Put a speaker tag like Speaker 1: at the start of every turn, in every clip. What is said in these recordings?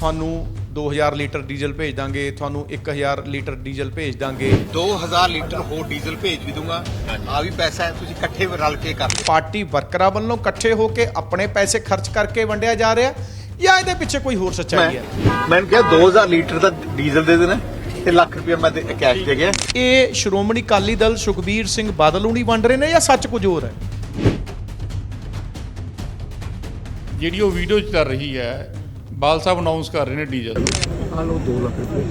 Speaker 1: ਤੁਹਾਨੂੰ 2000 litre diesel ਭੇਜ ਦਾਂਗੇ ਤੁਹਾਨੂੰ 1000 ਲੀਟਰ ਡੀਜ਼ਲ ਭੇਜ ਦਾਂਗੇ।
Speaker 2: 2000 ਲੀਟਰ ਹੋਰ ਡੀਜ਼ਲ ਭੇਜ ਵੀ ਦੂੰਗਾ। ਆ ਵੀ ਪੈਸਾ ਹੈ ਤੁਸੀਂ ਇਕੱਠੇ ਰਲ ਕੇ ਕਰ ਲਿਓ।
Speaker 1: ਪਾਰਟੀ ਵਰਕਰਾਂ ਵੱਲੋਂ ਇਕੱਠੇ ਹੋ ਕੇ ਆਪਣੇ ਪੈਸੇ ਖਰਚ ਕਰਕੇ ਵੰਡਿਆ ਜਾ ਰਿਹਾ ਜਾਂ ਇਹਦੇ ਪਿੱਛੇ ਕੋਈ ਹੋਰ ਸੱਚਾਈ ਹੈ?
Speaker 2: ਮੈਂ ਕਿਹਾ 2000 ਲੀਟਰ ਦਾ ਡੀਜ਼ਲ ਦੇ ਦੇਣਾ ਤੇ ਲੱਖ ਰੁਪਏ ਮੈਂ ਤੇ ਕੈਸ਼ ਦੇ ਗਿਆ।
Speaker 1: ਇਹ ਸ਼੍ਰੋਮਣੀ ਅਕਾਲੀ ਦਲ ਸੁਖਬੀਰ ਸਿੰਘ ਬਾਦਲ ਨੂੰ ਨਹੀਂ ਵੰਡ ਰਹੇ ਨੇ ਜਾਂ ਸੱਚ ਕੁਝ ਹੋਰ ਹੈ?
Speaker 3: ਜਿਹੜੀ ਉਹ ਵੀਡੀਓ 'ਚ ਚੱਲ ਰਹੀ ਹੈ ਬਾਲ ਸਾਹਿਬ ਅਨਾਉਂਸ ਕਰ ਰਹੇ ਨੇ ਡੀਜ਼ਲ
Speaker 2: ਆ ਲਓ 2 ਲੱਖ ਰੁਪਏ।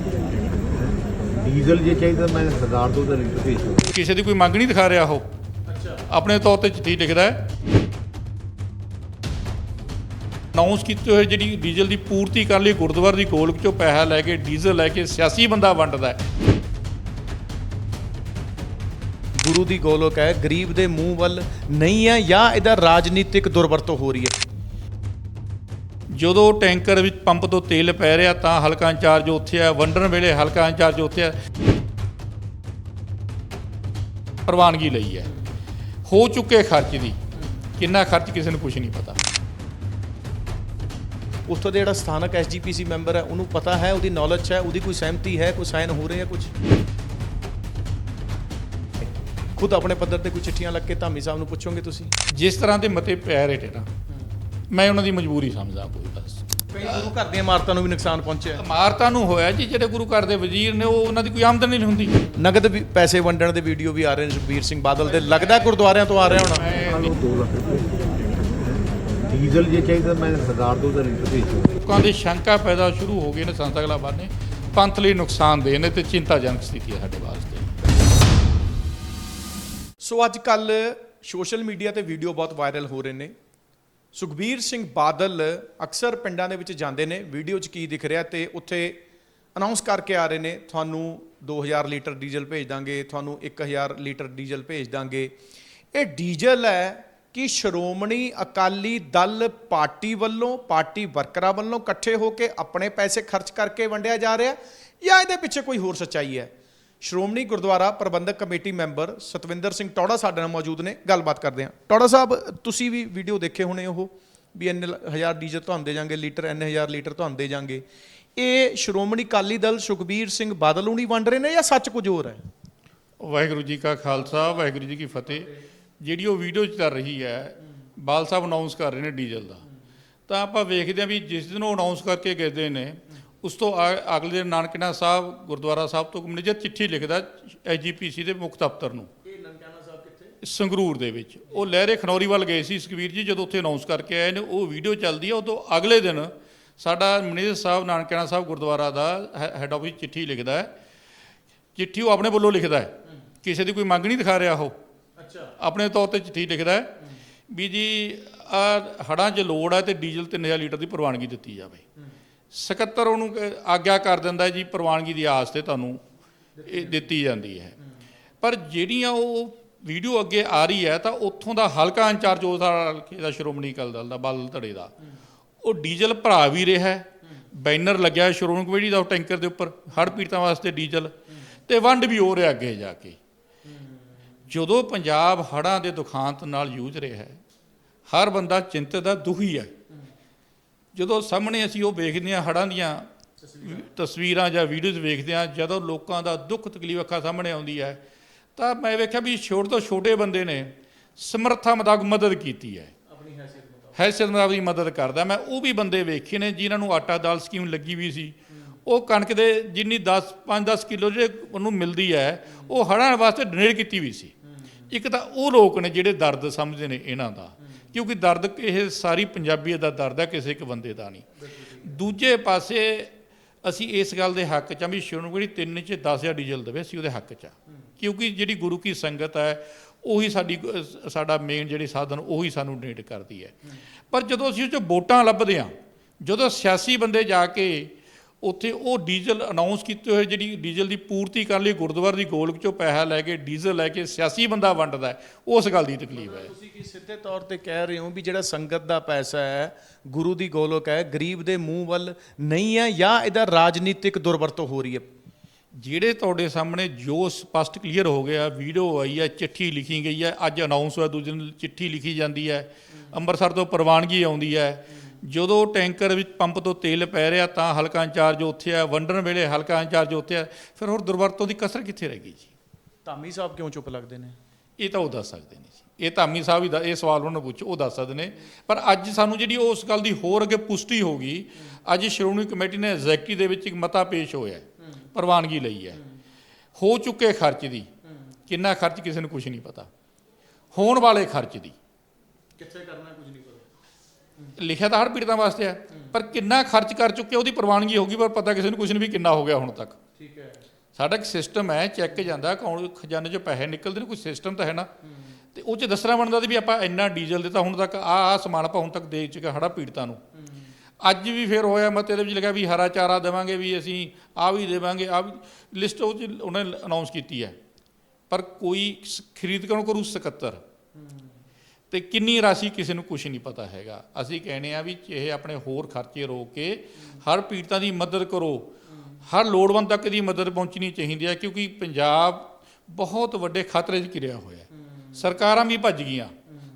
Speaker 2: ਡੀਜ਼ਲ ਜੇ ਚਾਹੀਦਾ ਮੈਂ 1000 ਦੋ ਦਾ ਲੀਟਰ ਭੇਜ
Speaker 3: ਕਿਸੇ ਦੀ ਕੋਈ ਮੰਗ ਨਹੀਂ ਦਿਖਾ ਰਿਹਾ ਉਹ? ਆਪਣੇ ਤੌਰ ਤੇ ਚਿੱਠੀ ਲਿਖਦਾ ਹੈ। ਅਨਾਉਂਸ ਕੀਤੇ ਹੋਏ ਜਿਹੜੀ ਡੀਜ਼ਲ ਦੀ ਪੂਰਤੀ ਕਰਨ ਲਈ ਗੁਰਦੁਆਰੇ ਦੀ ਗੋਲਕ ਚੋਂ ਪੈਸਾ ਲੈ ਕੇ ਡੀਜ਼ਲ ਲੈ ਕੇ ਸਿਆਸੀ ਬੰਦਾ ਵੰਡਦਾ ਹੈ।
Speaker 1: ਗੁਰੂ ਦੀ ਗੋਲਕ ਹੈ ਗਰੀਬ ਦੇ ਮੂੰਹ ਵੱਲ ਨਹੀਂ ਹੈ ਜਾਂ ਇਹਦਾ ਰਾਜਨੀਤਿਕ ਦੁਰਵਰਤੋਂ ਹੋ ਰਹੀ ਹੈ।
Speaker 3: ਜਦੋਂ ਟੈਂਕਰ ਵਿੱਚ ਪੰਪ ਤੋਂ ਤੇਲ ਪੈ ਰਿਹਾ ਤਾਂ ਹਲਕਾ ਇੰਚਾਰਜ ਉੱਥੇ ਆ ਵੰਡਣ ਵੇਲੇ ਹਲਕਾ ਇੰਚਾਰਜ ਉੱਥੇ ਆ। ਪ੍ਰਵਾਨਗੀ ਲਈ ਹੈ। ਹੋ ਚੁੱਕੇ ਖਰਚ ਦੀ। ਕਿੰਨਾ ਖਰਚ ਕਿਸੇ ਨੂੰ ਕੁਝ ਨਹੀਂ ਪਤਾ।
Speaker 1: ਉੱਥੋਂ ਦੇ ਜਿਹੜਾ ਸਥਾਨਕ ਐਸਜੀਪੀਸੀ ਮੈਂਬਰ ਹੈ ਉਹਨੂੰ ਪਤਾ ਹੈ ਉਹਦੀ ਨੌਲੇਜ ਹੈ ਉਹਦੀ ਕੋਈ ਸਹਿਮਤੀ ਹੈ ਕੋਈ ਸਾਈਨ ਹੋ ਰਹੇ ਹੈ ਕੁਝ ਖੁਦ ਆਪਣੇ ਪੱਧਰ ਤੇ ਕੋਈ ਚਿੱਠੀਆਂ ਲੱਗ ਕੇ ਧਾਮੀ ਸਾਹਿਬ ਨੂੰ ਪੁੱਛੋਗੇ ਤੁਸੀਂ?
Speaker 3: ਜਿਸ ਤਰ੍ਹਾਂ ਦੇ ਮਤੇ ਪੈ ਰਹੇ ਨੇ ਨਾ ਮੈਂ ਉਹਨਾਂ ਦੀ ਮਜਬੂਰੀ ਸਮਝਦਾ ਕੋਈ ਬਸ
Speaker 1: ਕਈ ਗੁਰੂ ਘਰ ਦੀਆਂ ਇਮਾਰਤਾਂ ਨੂੰ ਵੀ ਨੁਕਸਾਨ ਪਹੁੰਚਿਆ
Speaker 3: ਇਮਾਰਤਾਂ ਨੂੰ ਹੋਇਆ ਜੀ ਜਿਹੜੇ ਗੁਰੂ ਘਰ ਦੇ ਵਜ਼ੀਰ ਨੇ ਉਹ ਉਹਨਾਂ ਦੀ ਕੋਈ ਆਮਦਨ ਨਹੀਂ ਹੁੰਦੀ।
Speaker 1: ਨਗਦ ਵੀ ਪੈਸੇ ਵੰਡਣ ਦੇ ਵੀਡੀਓ ਵੀ ਆ ਰਹੇ ਨੇ ਸੁਖਬੀਰ ਸਿੰਘ ਬਾਦਲ ਦੇ। ਲੱਗਦਾ ਗੁਰਦੁਆਰਿਆਂ ਤੋਂ ਆ ਰਿਹਾ ਹੋਣਾ।
Speaker 3: ਮੈਂ
Speaker 2: ਲਓ 2 ਲੱਖ ਰੁਪਏ ਡੀਜ਼ਲ ਜੇ ਚਾਹੀਦਾ ਮੈਂ 1000 ਦੋ ਦਾ ਲੀਟਰ ਭੇਜ
Speaker 3: ਲੋਕਾਂ ਦੀ ਸ਼ੰਕਾ ਪੈਦਾ ਸ਼ੁਰੂ ਹੋ ਗਈ ਨੇ ਸੰਤ ਅਗਲਾ ਬਾਨੇ। ਪੰਥ ਲਈ ਨੁਕਸਾਨਦੇਹ ਨੇ ਤੇ ਚਿੰਤਾਜਨਕ ਸਥਿਤੀ ਹੈ ਸਾਡੇ ਵਾਸਤੇ।
Speaker 1: ਸੋ ਅੱਜ ਕੱਲ ਸੋਸ਼ਲ ਮੀਡੀਆ ਤੇ ਵੀਡੀਓ ਬਹੁਤ ਵਾਇਰਲ ਹੋ ਰਹੇ ਨੇ। ਸੁਖਬੀਰ ਸਿੰਘ ਬਾਦਲ ਅਕਸਰ ਪਿੰਡਾਂ ਦੇ ਵਿੱਚ ਜਾਂਦੇ ਨੇ। ਵੀਡੀਓ 'ਚ ਕੀ ਦਿਖ ਰਿਹਾ ਤੇ ਉੱਥੇ ਅਨਾਉਂਸ ਕਰਕੇ ਆ ਰਹੇ ਨੇ, ਤੁਹਾਨੂੰ 2000 ਲੀਟਰ ਡੀਜ਼ਲ ਭੇਜ ਦਾਂਗੇ, ਤੁਹਾਨੂੰ 1000 ਲੀਟਰ ਡੀਜ਼ਲ ਭੇਜ ਦਾਂਗੇ। ਇਹ ਡੀਜ਼ਲ ਹੈ ਕਿ ਸ਼੍ਰੋਮਣੀ ਅਕਾਲੀ ਦਲ ਪਾਰਟੀ ਵੱਲੋਂ, ਪਾਰਟੀ ਵਰਕਰਾਂ ਵੱਲੋਂ ਇਕੱਠੇ ਹੋ ਕੇ ਆਪਣੇ ਪੈਸੇ ਖਰਚ ਕਰਕੇ ਵੰਡਿਆ ਜਾ ਰਿਹਾ ਜਾਂ ਇਹਦੇ ਪਿੱਛੇ ਕੋਈ ਹੋਰ ਸੱਚਾਈ ਹੈ? ਸ਼੍ਰੋਮਣੀ ਗੁਰਦੁਆਰਾ ਪ੍ਰਬੰਧਕ ਕਮੇਟੀ ਮੈਂਬਰ ਸਤਵਿੰਦਰ ਸਿੰਘ ਟੌੜਾ ਸਾਡੇ ਨਾਲ ਮੌਜੂਦ ਨੇ। ਗੱਲਬਾਤ ਕਰਦੇ ਹਾਂ। ਟੌੜਾ ਸਾਹਿਬ, ਤੁਸੀਂ ਵੀ ਵੀਡੀਓ ਦੇਖੇ ਹੋਣੇ ਉਹ, ਵੀ ਇੰਨੇ ਹਜ਼ਾਰ ਡੀਜ਼ਲ ਤੁਹਾਨੂੰ ਦੇ ਜਾਂਗੇ ਲੀਟਰ ਇੰਨੇ ਹਜ਼ਾਰ ਲੀਟਰ ਤੁਹਾਨੂੰ ਦੇ ਜਾਂਗੇ ਇਹ ਸ਼੍ਰੋਮਣੀ ਅਕਾਲੀ ਦਲ ਸੁਖਬੀਰ ਸਿੰਘ ਬਾਦਲ ਨੂੰ ਨਹੀਂ ਵੰਡ ਰਹੇ ਨੇ ਜਾਂ ਸੱਚ ਕੁਝ ਹੋਰ ਹੈ?
Speaker 3: ਵਾਹਿਗੁਰੂ ਜੀ ਕਾ ਖਾਲਸਾ, ਵਾਹਿਗੁਰੂ ਜੀ ਕੀ ਫਤਿਹ। ਜਿਹੜੀ ਉਹ ਵੀਡੀਓ 'ਚ ਚੱਲ ਰਹੀ ਹੈ ਬਾਲ ਸਾਹਿਬ ਅਨਾਉਂਸ ਕਰ ਰਹੇ ਨੇ ਡੀਜ਼ਲ ਦਾ। ਤਾਂ ਆਪਾਂ ਵੇਖਦੇ ਹਾਂ ਵੀ ਜਿਸ ਦਿਨ ਉਹ ਅਨਾਉਂਸ ਕਰਕੇ ਗਏ ਨੇ ਉਸ ਤੋਂ ਆ- ਅਗਲੇ ਦਿਨ ਨਾਨਕਨਾ ਸਾਹਿਬ ਗੁਰਦੁਆਰਾ ਸਾਹਿਬ ਤੋਂ ਮੈਨੇਜਰ ਚਿੱਠੀ ਲਿਖਦਾ ਐਜੀਪੀਸੀ ਦੇ ਮੁੱਖ ਦਫ਼ਤਰ ਨੂੰ। ਸੰਗਰੂਰ ਦੇ ਵਿੱਚ। ਉਹ ਲਹਿਰੇ ਖਨੌਰੀ ਵੱਲ ਗਏ ਸੀ ਸੁਖਵੀਰ ਜੀ ਜਦੋਂ ਉੱਥੇ ਅਨਾਉਂਸ ਕਰਕੇ ਆਏ ਨੇ ਉਹ ਵੀਡੀਓ ਚੱਲਦੀ ਹੈ ਉਦੋਂ ਅਗਲੇ ਦਿਨ ਸਾਡਾ ਮੈਨੇਜਰ ਸਾਹਿਬ ਨਾਨਕਨਾ ਸਾਹਿਬ ਗੁਰਦੁਆਰਾ ਦਾ ਹੈੱਡ ਆਫਿਸ ਚਿੱਠੀ ਲਿਖਦਾ ਹੈ। ਚਿੱਠੀ ਉਹ ਆਪਣੇ ਵੱਲੋਂ ਲਿਖਦਾ ਹੈ। ਕਿਸੇ ਦੀ ਕੋਈ ਮੰਗ ਨਹੀਂ ਦਿਖਾ ਰਿਹਾ ਉਹ।
Speaker 1: ਅੱਛਾ।
Speaker 3: ਆਪਣੇ ਤੌਰ ਤੇ ਚਿੱਠੀ ਲਿਖਦਾ ਹੈ ਵੀ ਜੀ ਆ ਹੜਾਂ 'ਚ ਲੋੜ ਹੈ ਤੇ ਡੀਜ਼ਲ 3000 ਲੀਟਰ ਦੀ ਪ੍ਰਵਾਨਗੀ ਦਿੱਤੀ ਜਾਵੇ। ਸਕੱਤਰ ਉਹਨੂੰ ਆਗਿਆ ਕਰ ਦਿੰਦਾ ਜੀ, ਪ੍ਰਵਾਨਗੀ ਦੀ ਆਸ ਤੇ ਤੁਹਾਨੂੰ ਇਹ ਦਿੱਤੀ ਜਾਂਦੀ ਹੈ। ਪਰ ਜਿਹੜੀਆਂ ਉਹ ਵੀਡੀਓ ਅੱਗੇ ਆ ਰਹੀ ਹੈ, ਤਾਂ ਉੱਥੋਂ ਦਾ ਹਲਕਾ ਇੰਚਾਰਜ ਉਸ ਦਾ ਸ਼੍ਰੋਮਣੀ ਅਕਾਲੀ ਦਲ ਦਾ, ਬਾਦਲ ਧੜੇ ਦਾ। ਉਹ ਡੀਜ਼ਲ ਭਰਾ ਵੀ ਰਿਹਾ ਬੈਨਰ ਲੱਗਿਆ ਸ਼੍ਰੋਮਣੀ ਕਮੇਟੀ ਦਾ, ਉਹ ਟੈਂਕਰ ਦੇ ਉੱਪਰ, ਹੜ੍ਹ ਪੀੜਤਾਂ ਵਾਸਤੇ ਡੀਜ਼ਲ। ਤੇ ਵੰਡ ਵੀ ਹੋ ਰਿਹਾ ਅੱਗੇ ਜਾ ਕੇ। ਜਦੋਂ ਪੰਜਾਬ ਹੜ੍ਹਾਂ ਦੇ ਦੁਖਾਂਤ ਨਾਲ ਜੂਝ ਰਿਹਾ ਹੈ, ਹਰ ਬੰਦਾ ਚਿੰਤਤ ਦਾ ਦੁਖੀ ਹੈ। ਜਦੋਂ ਸਾਹਮਣੇ ਅਸੀਂ ਉਹ ਵੇਖਦੇ ਹਾਂ ਹੜ੍ਹਾਂ ਦੀਆਂ ਤਸਵੀਰਾਂ ਜਾਂ ਵੀਡੀਓਜ਼ ਵੇਖਦੇ ਹਾਂ ਜਦੋਂ ਲੋਕਾਂ ਦਾ ਦੁੱਖ ਤਕਲੀਫ ਅੱਖਾਂ ਸਾਹਮਣੇ ਆਉਂਦੀ ਹੈ ਤਾਂ ਮੈਂ ਵੇਖਿਆ ਵੀ ਛੋਟੇ ਤੋਂ ਛੋਟੇ ਬੰਦੇ ਨੇ ਸਮਰੱਥਾ ਮੁਤਾਬਕ ਮਦਦ ਕੀਤੀ ਹੈ।
Speaker 1: ਆਪਣੀ ਹੈਸੀਅਤ ਮੁਤਾਬਕ।
Speaker 3: ਹੈਸੀਅਤ ਮੁਤਾਬਕ ਦੀ ਮਦਦ ਕਰਦਾ। ਮੈਂ ਉਹ ਵੀ ਬੰਦੇ ਵੇਖੇ ਨੇ ਜਿਨ੍ਹਾਂ ਨੂੰ ਆਟਾ ਦਾਲ ਸਕੀਮ ਲੱਗੀ ਵੀ ਸੀ। ਉਹ ਕਣਕ ਦੇ ਜਿੰਨੀ 10 5-10 ਕਿਲੋ ਜਿਹੜੇ ਉਹਨੂੰ ਮਿਲਦੀ ਹੈ ਉਹ ਹੜ੍ਹਾਂ ਵਾਸਤੇ ਡੋਨੇਟ ਕੀਤੀ ਵੀ ਸੀ। ਇੱਕ ਤਾਂ ਉਹ ਲੋਕ ਨੇ ਜਿਹੜੇ ਦਰਦ ਸਮਝਦੇ ਨੇ ਇਹਨਾਂ ਦਾ। ਕਿਉਂਕਿ ਦਰਦ ਇਹ ਸਾਰੀ ਪੰਜਾਬੀਅਤ ਦਾ ਦਰਦ ਹੈ, ਕਿਸੇ ਇੱਕ ਬੰਦੇ ਦਾ ਨਹੀਂ। ਦੂਜੇ ਪਾਸੇ ਅਸੀਂ ਇਸ ਗੱਲ ਦੇ ਹੱਕ 'ਚ ਆ ਵੀ ਸ਼੍ਰੋਮਣੀ ਤਿੰਨ 'ਚ 10000 ਡੀਜ਼ਲ ਦੇਵੇ, ਅਸੀਂ ਉਹਦੇ ਹੱਕ 'ਚ ਆ ਕਿਉਂਕਿ ਜਿਹੜੀ ਗੁਰੂ ਕੀ ਸੰਗਤ ਹੈ, ਉਹੀ ਸਾਡੀ ਸਾਡਾ ਮੇਨ ਜਿਹੜੀ ਸਾਧਨ, ਉਹੀ ਸਾਨੂੰ ਡੋਨੇਟ ਕਰਦੀ ਹੈ। ਪਰ ਜਦੋਂ ਅਸੀਂ ਉਹ 'ਚ ਵੋਟਾਂ ਲੱਭਦੇ ਹਾਂ, ਜਦੋਂ ਸਿਆਸੀ ਬੰਦੇ ਜਾ ਕੇ ਉੱਥੇ ਉਹ ਡੀਜ਼ਲ ਅਨਾਉਂਸ ਕੀਤੇ ਹੋਏ ਜਿਹੜੀ ਡੀਜ਼ਲ ਦੀ ਪੂਰਤੀ ਕਰਨ ਲਈ ਗੁਰਦੁਆਰੇ ਦੀ ਗੋਲਕ ਚੋਂ ਪੈਸਾ ਲੈ ਕੇ ਡੀਜ਼ਲ ਲੈ ਕੇ ਸਿਆਸੀ ਬੰਦਾ ਵੰਡਦਾ ਉਸ ਗੱਲ ਦੀ ਤਕਲੀਫ ਹੈ।
Speaker 1: ਤੁਸੀਂ ਕੀ ਸਿੱਧੇ ਤੌਰ ਤੇ ਕਹਿ ਰਹੇ ਹੋ ਵੀ ਜਿਹੜਾ ਸੰਗਤ ਦਾ ਪੈਸਾ ਹੈ ਗੁਰੂ ਦੀ ਗੋਲਕ ਹੈ ਗਰੀਬ ਦੇ ਮੂੰਹ ਵੱਲ ਨਹੀਂ ਹੈ ਜਾਂ ਇਹਦਾ ਰਾਜਨੀਤਿਕ ਦੁਰਵਰਤੋਂ ਹੋ ਰਹੀ ਹੈ?
Speaker 3: ਜਿਹੜੇ ਤੁਹਾਡੇ ਸਾਹਮਣੇ ਜੋ ਸਪਸ਼ਟ ਕਲੀਅਰ ਹੋ ਗਿਆ ਵੀਡੀਓ ਆਈ ਹੈ ਚਿੱਠੀ ਲਿਖੀ ਗਈ ਹੈ ਅੱਜ ਅਨਾਉਂਸ ਹੋਇਆ ਦੂਜੇ ਦਿਨ ਚਿੱਠੀ ਲਿਖੀ ਜਾਂਦੀ ਹੈ ਅੰਮ੍ਰਿਤਸਰ ਤੋਂ ਪ੍ਰਵਾਨਗੀ ਆਉਂਦੀ ਹੈ ਜਦੋਂ ਟੈਂਕਰ ਵਿੱਚ ਪੰਪ ਤੋਂ ਤੇਲ ਪੈ ਰਿਹਾ ਤਾਂ ਹਲਕਾ ਇੰਚਾਰਜ ਉੱਥੇ ਆ ਵੰਡਣ ਵੇਲੇ ਹਲਕਾ ਇੰਚਾਰਜ ਉੱਥੇ ਆ ਫਿਰ ਹੋਰ ਦੁਰਵਰਤੋਂ ਦੀ ਕਸਰ ਕਿੱਥੇ ਰਹਿ ਗਈ ਜੀ?
Speaker 1: ਧਾਮੀ ਸਾਹਿਬ ਕਿਉਂ ਚੁੱਪ ਲੱਗਦੇ ਨੇ?
Speaker 3: ਇਹ ਤਾਂ ਉਹ ਦੱਸ ਸਕਦੇ ਨੇ ਜੀ। ਇਹ ਧਾਮੀ ਸਾਹਿਬ ਹੀ ਇਹ ਸਵਾਲ ਉਹਨਾਂ ਨੂੰ ਪੁੱਛੋ ਉਹ ਦੱਸ ਸਕਦੇ ਨੇ। ਪਰ ਅੱਜ ਸਾਨੂੰ ਜਿਹੜੀ ਉਸ ਗੱਲ ਦੀ ਹੋਰ ਅੱਗੇ ਪੁਸ਼ਟੀ ਹੋ ਗਈ ਅੱਜ ਸ਼੍ਰੋਮਣੀ ਕਮੇਟੀ ਨੇ ਐਗਜ਼ੈਕਟਿਵ ਦੇ ਵਿੱਚ ਇੱਕ ਮਤਾ ਪੇਸ਼ ਹੋਇਆ ਪ੍ਰਵਾਨਗੀ ਲਈ ਹੈ। ਹੋ ਚੁੱਕੇ ਖਰਚ ਦੀ। ਕਿੰਨਾ ਖਰਚ ਕਿਸੇ ਨੂੰ ਕੁਝ ਨਹੀਂ ਪਤਾ। ਹੋਣ ਵਾਲੇ ਖਰਚ ਦੀ।
Speaker 1: ਕਿੱਥੇ ਕਰਨਾ ਕੁਝ ਨਹੀਂ
Speaker 3: ਲਿਖਿਆ ਤਾਂ ਹਰ ਪੀੜਤਾਂ ਵਾਸਤੇ ਹੈ ਪਰ ਕਿੰਨਾ ਖਰਚ ਕਰ ਚੁੱਕੇ ਉਹਦੀ ਪ੍ਰਵਾਨਗੀ ਹੋਗੀ ਪਰ ਪਤਾ ਕਿਸੇ ਨੂੰ ਕੁਝ ਨਹੀਂ ਵੀ ਕਿੰਨਾ ਹੋ ਗਿਆ ਹੁਣ ਤੱਕ।
Speaker 1: ਠੀਕ ਹੈ।
Speaker 3: ਸਾਡਾ ਇੱਕ ਸਿਸਟਮ ਹੈ ਚੈੱਕ ਜਾਂਦਾ ਕੌਣ ਖਜ਼ਾਨੇ 'ਚੋਂ ਪੈਸੇ ਨਿਕਲਦੇ ਨੇ ਕੋਈ ਸਿਸਟਮ ਤਾਂ ਹੈ ਨਾ। ਤੇ ਉਹ 'ਚ ਦੱਸਣਾ ਬਣਦਾ ਵੀ ਆਪਾਂ ਇੰਨਾ ਡੀਜ਼ਲ ਦਿੱਤਾ ਹੁਣ ਤੱਕ ਆ ਆ ਸਮਾਨ ਆਪਾਂ ਹੁਣ ਤੱਕ ਦੇ ਚੁੱਕੇ ਹੜਾ ਪੀੜਤਾਂ ਨੂੰ। ਅੱਜ ਵੀ ਫਿਰ ਹੋਇਆ ਮਤੇ ਦੇ ਵਿੱਚ ਲਿਖਿਆ ਵੀ ਹਰਾ ਚਾਰਾ ਦੇਵਾਂਗੇ ਵੀ ਅਸੀਂ ਆ ਵੀ ਦੇਵਾਂਗੇ ਆ ਵੀ ਲਿਸਟ ਉਹ 'ਚ ਉਹਨੇ ਅਨਾਉਂਸ ਕੀਤੀ ਹੈ। ਪਰ ਕੋਈ ਖਰੀਦ ਕੌਣ ਕਰੂ ਸਕੱਤਰ। ਤੇ ਕਿੰਨੀ ਰਾਸ਼ੀ ਕਿਸੇ ਨੂੰ ਕੁਝ ਨਹੀਂ ਪਤਾ ਹੈਗਾ। ਅਸੀਂ ਕਹਿੰਦੇ ਆ ਵੀ ਇਹ ਆਪਣੇ ਹੋਰ ਖਰਚੇ ਰੋਕ ਕੇ ਹਰ ਪੀੜਤਾਂ ਦੀ ਮਦਦ ਕਰੋ। ਹਰ ਲੋੜਵੰਦ ਤੱਕ ਦੀ ਮਦਦ ਪਹੁੰਚਣੀ ਚਾਹੀਦੀ ਹੈ ਕਿਉਂਕਿ ਪੰਜਾਬ ਬਹੁਤ ਵੱਡੇ ਖਤਰੇ 'ਚ ਘਿਰਿਆ ਹੋਇਆ ਸਰਕਾਰਾਂ ਵੀ ਭੱਜ ਗਈਆਂ।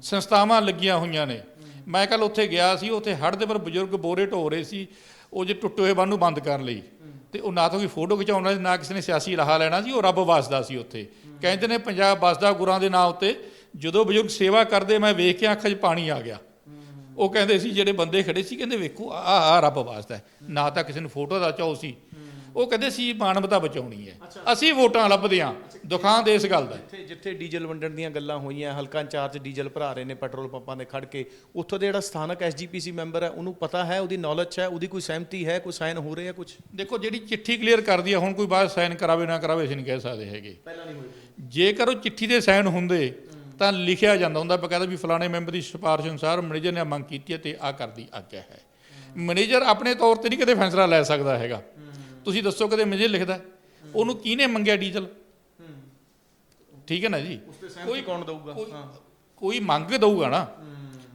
Speaker 3: ਸੰਸਥਾਵਾਂ ਲੱਗੀਆਂ ਹੋਈਆਂ ਨੇ। ਮੈਂ ਕੱਲ ਉੱਥੇ ਗਿਆ ਸੀ, ਉੱਥੇ ਹੜ੍ਹ ਦੇ ਪਰ ਬਜ਼ੁਰਗ ਬੋਰੇ ਢੋ ਰਹੇ ਸੀ। ਉਹ ਜੇ ਟੁੱਟੇ ਹੋਏ ਬੰਨ ਨੂੰ ਬੰਦ ਕਰਨ ਲਈ। ਤੇ ਉਹ ਨਾ ਤਾਂ ਕੋਈ ਫੋਟੋ ਖਿਚਾਉਣਾ ਸੀ ਨਾ ਕਿਸੇ ਨੇ ਸਿਆਸੀ ਰਾਹ ਲੈਣਾ ਸੀ, ਉਹ ਰੱਬ ਵਸਦਾ ਸੀ ਉੱਥੇ। ਕਹਿੰਦੇ ਨੇ ਪੰਜਾਬ ਵਸਦਾ ਗੁਰਾਂ ਦੇ ਨਾਂ ਉੱਤੇ। ਜਦੋਂ ਬਜ਼ੁਰਗ ਸੇਵਾ ਕਰਦੇ ਮੈਂ ਵੇਖ ਕੇ ਅੱਖਾਂ 'ਚ ਪਾਣੀ ਆ ਗਿਆ। ਉਹ ਕਹਿੰਦੇ ਸੀ ਜਿਹੜੇ ਬੰਦੇ ਖੜੇ ਸੀ ਕਹਿੰਦੇ ਵੇਖੋ ਆ ਆ ਰੱਬ ਵਾਸਤਾ ਹੈ। ਨਾ ਤਾਂ ਕਿਸੇ ਨੂੰ ਫੋਟੋ ਦਾ ਚਾਅ ਸੀ। ਉਹ ਕਹਿੰਦੇ ਸੀ ਮਾਨਵਤਾ ਬਚਾਉਣੀ ਹੈ। ਅਸੀਂ ਵੋਟਾਂ ਲੱਭਦੇ ਹਾਂ। ਦੁਖਾਂ ਦੇ ਇਸ ਗੱਲ ਦਾ।
Speaker 1: ਜਿੱਥੇ ਜਿੱਥੇ ਡੀਜ਼ਲ ਵੰਡਣ ਦੀਆਂ ਗੱਲਾਂ ਹੋਈਆਂ ਹਲਕਾ ਇੰਚਾਰਜ ਡੀਜ਼ਲ ਭਰਾ ਰਹੇ ਨੇ ਪੈਟਰੋਲ ਪੰਪਾਂ ਦੇ ਖੜ ਕੇ ਉੱਥੋਂ ਦੇ ਜਿਹੜਾ ਸਥਾਨਕ ਐਸਜੀਪੀਸੀ ਮੈਂਬਰ ਹੈ ਉਹਨੂੰ ਪਤਾ ਹੈ ਉਹਦੀ ਨੌਲੇਜ ਹੈ ਉਹਦੀ ਕੋਈ ਸਹਿਮਤੀ ਹੈ ਕੋਈ ਸਾਈਨ ਹੋ ਰਹੇ ਆ ਕੁਝ
Speaker 3: ਦੇਖੋ ਜਿਹੜੀ ਚਿੱਠੀ ਕਲੀਅਰ ਕਰਦੀ ਆ ਹੁਣ ਕੋਈ ਬਾਅਦ ਸਾਈਨ ਕਰਾਵੇ ਨਾ ਕਰਾਵੇ ਅਸੀਂ ਨਹੀਂ ਕਹਿ ਸਕਦੇ ਹੈਗੇ।
Speaker 1: ਪਹਿਲਾਂ ਨਹੀਂ ਹੋਈ।
Speaker 3: ਜੇਕਰ ਉਹ ਚਿੱਠੀ ਦੇ ਸਾਈਨ ਹੁੰਦੇ ਤਾਂ ਲਿਖਿਆ ਜਾਂਦਾ ਹੁੰਦਾ ਬਕਾਇਦਾ ਵੀ ਫਲਾਣੇ ਮੈਂਬਰ ਦੀ ਸਿਫਾਰਿਸ਼ ਅਨੁਸਾਰ ਮੈਨੇਜਰ ਨੇ ਮੰਗ ਕੀਤੀ ਹੈ ਤੇ ਆ ਕਰਦੀ ਆਗਿਆ ਹੈ। ਮੈਨੇਜਰ ਆਪਣੇ ਤੌਰ ਤੇ ਨਹੀਂ ਕਦੇ ਫੈਸਲਾ ਲੈ ਸਕਦਾ ਹੈਗਾ। ਤੁਸੀਂ ਦੱਸੋ ਕਦੇ ਮੈਨੇਜਰ ਲਿਖਦਾ? ਉਹਨੂੰ ਕਿਹਨੇ ਮੰਗਿਆ ਡੀਜ਼ਲ? ਠੀਕ ਹੈ ਨਾ ਜੀ?
Speaker 1: ਸਹਿਮਤੀ ਕੌਣ ਦਊਗਾ?
Speaker 3: ਕੋਈ- ਕੋਈ ਮੰਗ ਦਊਗਾ ਨਾ।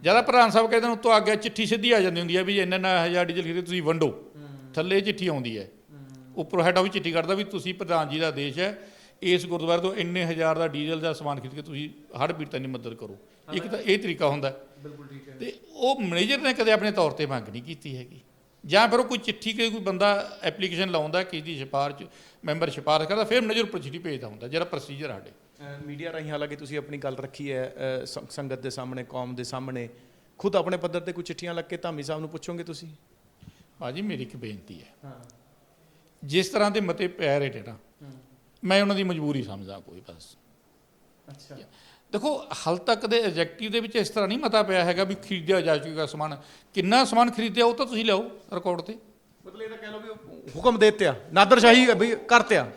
Speaker 3: ਜ਼ਿਆਦਾ ਪ੍ਰਧਾਨ ਸਾਹਿਬ ਕਹਿੰਦੇ ਨੇ ਉੱਤੋਂ ਅੱਗੇ ਚਿੱਠੀ ਸਿੱਧੀ ਆ ਜਾਂਦੀ ਹੁੰਦੀ ਹੈ ਵੀ ਇੰਨਾ ਇੰਨਾ ਹਜ਼ਾਰ ਡੀਜ਼ਲ ਖਰੀਦੇ ਤੁਸੀਂ ਵੰਡੋ। ਥੱਲੇ ਚਿੱਠੀ ਆਉਂਦੀ ਹੈ। ਉੱਪਰੋਂ ਹੈਡ ਵੀ ਚਿੱਠੀ ਕੱਢਦਾ ਵੀ ਤੁਸੀਂ ਪ੍ਰਧਾਨ ਜੀ ਦਾ ਆਦੇਸ਼ ਹੈ ਇਸ ਗੁਰਦੁਆਰੇ ਤੋਂ ਇੰਨੇ ਹਜ਼ਾਰ ਦਾ ਡੀਜ਼ਲ ਦਾ ਸਮਾਨ ਖਰੀਦ ਕੇ ਤੁਸੀਂ ਹੜ ਪੀੜਤਾਂ ਦੀ ਮਦਦ ਕਰੋ। ਇੱਕ ਤਾਂ ਇਹ ਤਰੀਕਾ ਹੁੰਦਾ।
Speaker 1: ਬਿਲਕੁਲ ਠੀਕ ਹੈ।
Speaker 3: ਤੇ ਉਹ ਮੈਨੇਜਰ ਨੇ ਕਦੇ ਆਪਣੇ ਤੌਰ ਤੇ ਮੰਗ ਨਹੀਂ ਕੀਤੀ ਹੈਗੀ। ਜਾਂ ਫਿਰ ਉਹ ਕੋਈ ਚਿੱਠੀ ਕਿ ਕੋਈ ਬੰਦਾ ਐਪਲੀਕੇਸ਼ਨ ਲਾਉਂਦਾ ਕਿ ਦੀ ਸਿਫਾਰਿਸ਼ ਮੈਂਬਰ ਸਿਫਾਰਿਸ਼ ਕਰਦਾ ਫਿਰ ਮੈਨੇਜਰ ਉੱਪਰ ਚਿੱਠੀ ਭੇਜਦਾ ਹੁੰਦਾ ਜਿਹੜਾ ਪ੍ਰੋਸੀਜਰ ਸਾਡੇ।
Speaker 1: ਮੀਡੀਆ ਰਾਹੀਂ ਹਾਲਾਂਕਿ ਤੁਸੀਂ ਆਪਣੀ ਗੱਲ ਰੱਖੀ ਹੈ ਸੰਗਤ ਦੇ ਸਾਹਮਣੇ ਕੌਮ ਦੇ ਸਾਹਮਣੇ ਖੁਦ ਆਪਣੇ ਪੱਧਰ ਤੇ ਕੋਈ ਚਿੱਠੀਆਂ ਲੱਗ ਕੇ ਧਾਮੀ ਸਾਹਿਬ ਨੂੰ ਪੁੱਛੋਗੇ ਤੁਸੀਂ?
Speaker 3: ਭਾਜੀ ਮੇਰੀ ਇੱਕ ਬੇਨਤੀ ਹੈ।
Speaker 1: ਹਾਂ।
Speaker 3: ਜਿਸ ਤਰ੍ਹਾਂ ਦੇ ਮਤੇ ਪੈ ਰਹੇ ਨੇ ਨਾ ਮੈਂ ਉਹਨਾਂ ਦੀ ਮਜਬੂਰੀ ਸਮਝਦਾ ਕੋਈ ਬਸ।
Speaker 1: ਅੱਛਾ।
Speaker 3: ਦੇਖੋ ਹਾਲ ਤੱਕ ਦੇ ਐਗਜ਼ੈਕਟਿਵ ਦੇ ਵਿੱਚ ਇਸ ਤਰ੍ਹਾਂ ਨਹੀਂ ਮਤਾ ਪਿਆ ਹੈਗਾ ਵੀ ਖਰੀਦਿਆ ਜਾ ਚੁੱਕਾ ਸਮਾਨ। ਕਿੰਨਾ ਸਮਾਨ ਖਰੀਦਿਆ ਉਹ ਤਾਂ ਤੁਸੀਂ ਲਿਆਓ ਰਿਕਾਰਡ ਤੇ।
Speaker 1: ਮਤਲਬ ਇਹ ਤਾਂ ਕਹਿ ਲਓ ਵੀ ਹੁਕਮ ਦੇ ਦਿੱਤਿਆ। ਨਾਦਰਸ਼ਾਹੀ ਵੀ ਕਰਤਿਆ।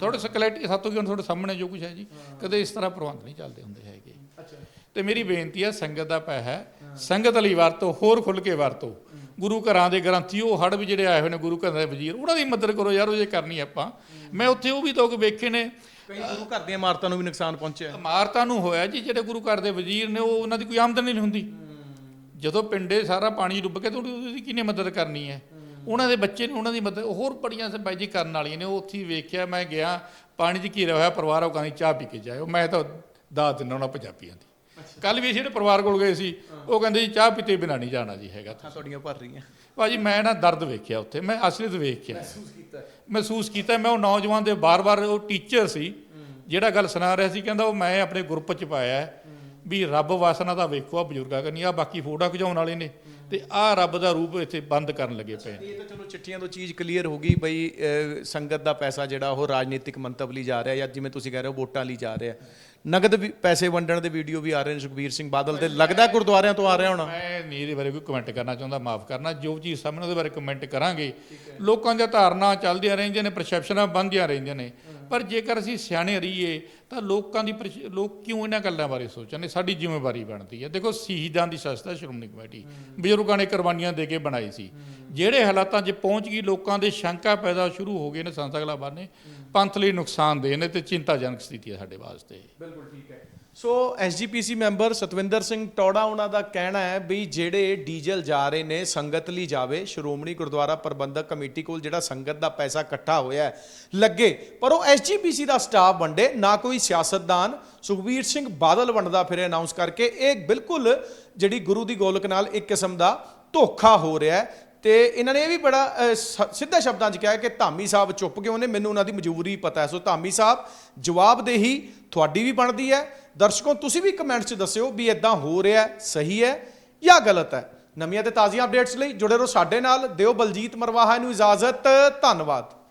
Speaker 3: ਥੋੜੇ ਸਕਲੈਟੀ ਸਾਤੋਂ ਕਿ ਹੁਣ ਤੁਹਾਡੇ ਸਾਹਮਣੇ ਜੋ ਕੁਝ ਹੈ ਜੀ। ਕਦੇ ਇਸ ਤਰ੍ਹਾਂ ਪ੍ਰਬੰਧ ਨਹੀਂ ਚੱਲਦੇ ਹੁੰਦੇ ਹੈਗੇ।
Speaker 1: ਅੱਛਾ।
Speaker 3: ਤੇ ਮੇਰੀ ਬੇਨਤੀ ਹੈ ਸੰਗਤ ਦਾ ਪੈ ਹੈ। ਸੰਗਤ ਲਈ ਵਰਤੋ ਹੋਰ ਖੁੱਲ ਕੇ ਵਰਤੋ। ਗੁਰੂ ਘਰਾਂ ਦੇ ਗ੍ਰੰਥੀ ਉਹ ਹੜ ਵੀ ਜਿਹੜੇ ਆਏ ਹੋਏ ਨੇ ਗੁਰੂ ਘਰਾਂ ਦੇ ਵਜ਼ੀਰ ਉਹਨਾਂ ਦੀ ਮਦਦ ਕਰੋ ਯਾਰ ਉਹ ਜੇ ਕਰਨੀ ਆਪਾਂ। ਮੈਂ ਉੱਥੇ ਉਹ ਵੀ ਲੋਕ ਵੇਖੇ ਨੇ।
Speaker 1: ਕਈ ਗੁਰੂ ਘਰ ਦੀਆਂ ਇਮਾਰਤਾਂ ਨੂੰ ਵੀ ਨੁਕਸਾਨ ਪਹੁੰਚਿਆ।
Speaker 3: ਇਮਾਰਤਾਂ ਨੂੰ ਹੋਇਆ ਜੀ ਜਿਹੜੇ ਗੁਰੂ ਘਰ ਦੇ ਵਜ਼ੀਰ ਨੇ ਉਹ ਉਹਨਾਂ ਦੀ ਕੋਈ ਆਮਦਨੀ ਨਹੀਂ ਹੁੰਦੀ। ਜਦੋਂ ਪਿੰਡੇ ਸਾਰਾ ਪਾਣੀ ਡੁੱਬ ਕੇ ਤਾਂ ਉਹਦੀ ਉਹਦੀ ਕਿਹਨੇ ਮਦਦ ਕਰਨੀ ਹੈ? ਉਹਨਾਂ ਦੇ ਬੱਚੇ ਨੇ ਉਹਨਾਂ ਦੀ ਮਦਦ ਹੋਰ ਬੜੀਆਂ ਜੀ ਕਰਨ ਵਾਲੀਆਂ ਨੇ। ਉਹ ਉੱਥੇ ਹੀ ਵੇਖਿਆ ਮੈਂ ਗਿਆ ਪਾਣੀ 'ਚ ਘਿਰਿਆ ਹੋਇਆ ਪਰਿਵਾਰ ਉਹ ਕਹਿੰਦੀ ਚਾਹ ਪੀ ਕੇ ਜਾਇਓ। ਮੈਂ ਤਾਂ ਦਾਤ ਦਿੰਦਾ ਉਹਨਾਂ ਪੰਜਾਬੀਆਂ ਦੀ। ਕੱਲ ਵੀ ਅਸੀਂ ਜਿਹੜੇ ਪਰਿਵਾਰ ਕੋਲ ਗਏ ਸੀ ਉਹ ਕਹਿੰਦੇ ਜੀ ਚਾਹ ਪੀਤੇ ਬਿਨਾਂ ਨਹੀਂ ਜਾਣਾ ਜੀ ਹੈਗਾ
Speaker 1: ਅੱਖਾਂ ਤੁਹਾਡੀਆਂ ਭਰ ਰਹੀਆਂ।
Speaker 3: ਭਾਜੀ ਮੈਂ ਨਾ ਦਰਦ ਵੇਖਿਆ ਉੱਥੇ ਮੈਂ ਅਸਲੀਅਤ ਵੇਖਿਆ। ਮਹਿਸੂਸ ਕੀਤਾ। ਮੈਂ ਉਹ ਨੌਜਵਾਨ ਦੇ ਬਾਰ-ਬਾਰ ਉਹ ਟੀਚਰ ਸੀ ਜਿਹੜਾ ਗੱਲ ਸੁਣਾ ਰਿਹਾ ਸੀ ਕਹਿੰਦਾ ਉਹ ਮੈਂ ਆਪਣੇ ਗਰੁੱਪ 'ਚ ਪਾਇਆ ਹੈ ਵੀ ਰੱਬ ਵਾਸਨਾ ਦਾ ਵੇਖੋ ਆ ਬਜ਼ੁਰਗਾਂ ਕਰਨੀ ਆ ਬਾਕੀ ਫੋਟੋ ਖਿਚਾਉਣ ਵਾਲੇ ਨੇ ਤੇ ਆ ਰੱਬ ਦਾ ਰੂਪ ਇੱਥੇ ਬੰਦ ਕਰਨ ਲੱਗੇ ਪਏ ਨੇ।
Speaker 1: ਇਹ ਤਾਂ ਚਲੋ ਚਿੱਠੀਆਂ ਤੋਂ ਚੀਜ਼ ਕਲੀਅਰ ਹੋ ਗਈ ਬਈ ਸੰਗਤ ਦਾ ਪੈਸਾ ਜਿਹੜਾ ਉਹ ਰਾਜਨੀਤਿਕ ਮੰਤਵ ਲਈ ਜਾ ਰਿਹਾ ਜਾਂ ਜਿਵੇਂ ਤੁਸੀਂ ਕਹਿ ਰਹੇ ਹੋ ਵੋਟਾਂ ਲਈ ਜਾ ਰਿਹਾ। ਨਗਦ ਵੀ ਪੈਸੇ ਵੰਡਣ ਦੇ ਵੀਡੀਓ ਵੀ ਆ ਰਹੇ ਨੇ ਸੁਖਬੀਰ ਸਿੰਘ ਬਾਦਲ ਦੇ। ਲੱਗਦਾ ਗੁਰਦੁਆਰਿਆਂ ਤੋਂ ਆ ਰਿਹਾ ਹੋਣਾ?
Speaker 3: ਮੈਂ ਨਹੀਂ ਇਹਦੇ ਬਾਰੇ ਕੋਈ ਕਮੈਂਟ ਕਰਨਾ ਚਾਹੁੰਦਾ, ਮਾਫ ਕਰਨਾ, ਜੋ ਚੀਜ਼ ਸਾਹਮਣੇ ਉਹਦੇ ਬਾਰੇ ਕਮੈਂਟ ਕਰਾਂਗੇ। ਲੋਕਾਂ ਦੀਆਂ ਧਾਰਨਾ ਚੱਲਦੀਆਂ ਰਹਿੰਦੀਆਂ ਨੇ ਪਰਸੈਪਸ਼ਨਾਂ ਬਣਦੀਆਂ ਰਹਿੰਦੀਆਂ ਨੇ। ਪਰ ਜੇਕਰ ਅਸੀਂ ਸਿਆਣੇ ਰਹੀਏ, ਤਾਂ ਲੋਕਾਂ ਦੀ ਪਰਸ- ਲੋਕ ਕਿਉਂ ਇਹਨਾਂ ਗੱਲਾਂ ਬਾਰੇ ਸੋਚਣ ਸਾਡੀ ਜ਼ਿੰਮੇਵਾਰੀ ਬਣਦੀ ਹੈ। ਦੇਖੋ, ਸ਼ਹੀਦਾਂ ਦੀ ਸੰਸਥਾ ਸ਼੍ਰੋਮਣੀ ਕਮੇਟੀ, ਬਜ਼ੁਰਗਾਂ ਨੇ ਕੁਰਬਾਨੀਆਂ ਦੇ ਕੇ ਬਣਾਈ ਸੀ। ਜਿਹੜੇ ਹਾਲਾਤਾਂ 'ਚ ਪਹੁੰਚ ਗਈ, ਲੋਕਾਂ ਦੇ ਸ਼ੰਕਾ ਪੈਦਾ ਸ਼ੁਰੂ ਹੋ ਗਏ ਨੇ, ਸੰਸਥਾ ਅਗਲਾ ਬਾਨੇ ਪੰਥ ਲਈ ਨੁਕਸਾਨਦੇਹ ਨੇ ਤੇ ਚਿੰਤਾਜਨਕ ਸਥਿਤੀ ਹੈ ਸਾਡੇ ਵਾਸਤੇ।
Speaker 1: ਬਿਲਕੁਲ ਠੀਕ ਹੈ। So SGPC member Satwinder Singh Taura ਉਹਨਾਂ ਦਾ ਕਹਿਣਾ ਹੈ ਵੀ ਜਿਹੜੇ ਡੀਜ਼ਲ ਜਾ ਰਹੇ ਨੇ, ਸੰਗਤ ਲਈ ਜਾਵੇ। ਸ਼੍ਰੋਮਣੀ ਗੁਰਦੁਆਰਾ ਪ੍ਰਬੰਧਕ ਕਮੇਟੀ ਕੋਲ ਜਿਹੜਾ ਸੰਗਤ ਦਾ ਪੈਸਾ ਇਕੱਠਾ ਹੋਇਆ ਲੱਗੇ। ਪਰ ਉਹ ਐਸਜੀਪੀਸੀ ਦਾ ਸਟਾਫ ਵੰਡੇ, ਨਾ ਕੋਈ ਸਿਆਸਤਦਾਨ। ਸੁਖਬੀਰ ਸਿੰਘ ਬਾਦਲ ਵੰਡਦਾ ਫਿਰ ਅਨਾਉਂਸ ਕਰਕੇ, ਇਹ ਬਿਲਕੁਲ ਜਿਹੜੀ ਗੁਰੂ ਦੀ ਗੋਲਕ ਨਾਲ ਇੱਕ ਕਿਸਮ ਦਾ ਧੋਖਾ ਹੋ ਰਿਹਾ ਹੈ। ਤੇ ਇਹਨਾਂ ਨੇ ਇਹ ਵੀ ਬੜਾ ਸ- ਸਿੱਧਾ ਸ਼ਬਦਾਂ 'ਚ ਕਿਹਾ ਕਿ ਧਾਮੀ ਸਾਹਿਬ ਚੁੱਪ ਕਿਉਂ ਨੇ? ਮੈਨੂੰ ਉਹਨਾਂ ਦੀ ਮਜਬੂਰੀ ਪਤਾ ਹੈ। ਸੋ ਧਾਮੀ ਸਾਹਿਬ, ਜਵਾਬਦੇਹੀ ਤੁਹਾਡੀ ਵੀ ਬਣਦੀ ਹੈ। ਦਰਸ਼ਕੋ, ਤੁਸੀਂ ਵੀ ਕਮੈਂਟਸ 'ਚ ਦੱਸਿਓ ਵੀ ਇਦਾਂ ਹੋ ਰਿਹਾ ਸਹੀ ਹੈ ਜਾਂ ਗਲਤ ਹੈ। ਨਵੀਆਂ ਤੇ ਤਾਜ਼ੀਆਂ ਅਪਡੇਟਸ ਲਈ ਜੁੜੇ ਰਹੋ ਸਾਡੇ ਨਾਲ। ਦਿਓ ਬਲਜੀਤ ਮਰਵਾਹਾ ਨੂੰ ਇਜਾਜ਼ਤ। ਧੰਨਵਾਦ।